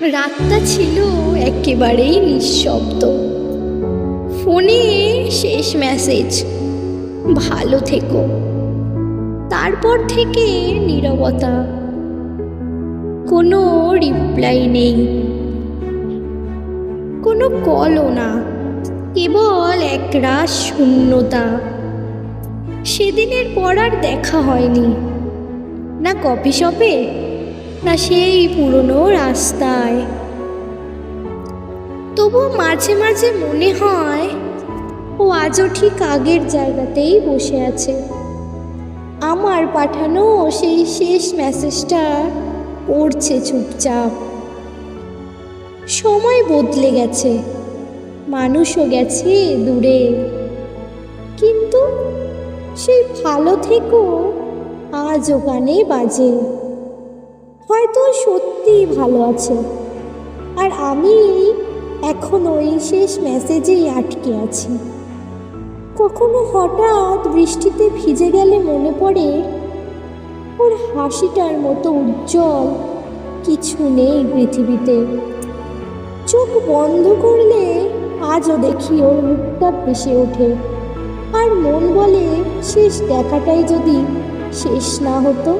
রাতটা ছিল একেবারেই নিঃশব্দ। ফোনে শেষ মেসেজ, ভালো থেকো। তারপর থেকে নীরবতা, কোনো রিপ্লাই নেই। কোনো কলও না, কেবল একরাশ শূন্যতা। সেদিনের পর আর দেখা হয়নি। না কফি শপে না সেই পুরনো রাস্তায়। তবু মাঝে মাঝে মনে হয়, ও আজও ঠিক আগের জায়গাতেই বসে আছে। আমার পাঠানো সেই শেষ মেসেজটা পড়ছে চুপচাপ। সময় বদলে গেছে, মানুষও গেছে দূরে। কিন্তু সেই ভালো থেকো আজ ওখানে বাজে। হয়তো সত্যি ভালো আছে। আর আমি এখন ওই শেষ মেসেজেই আটকে আছি। কখনো হঠাৎ বৃষ্টিতে ভিজে গেলে মনে পড়ে, ওর হাসিটার মতো উজ্জ্বল কিছু নেই পৃথিবীতে। চোখ বন্ধ করলে আজও দেখি ওর মুখটা ভেসে ওঠে। আর মন বলে শেষ দেখাটাই যদি শেষ না হতো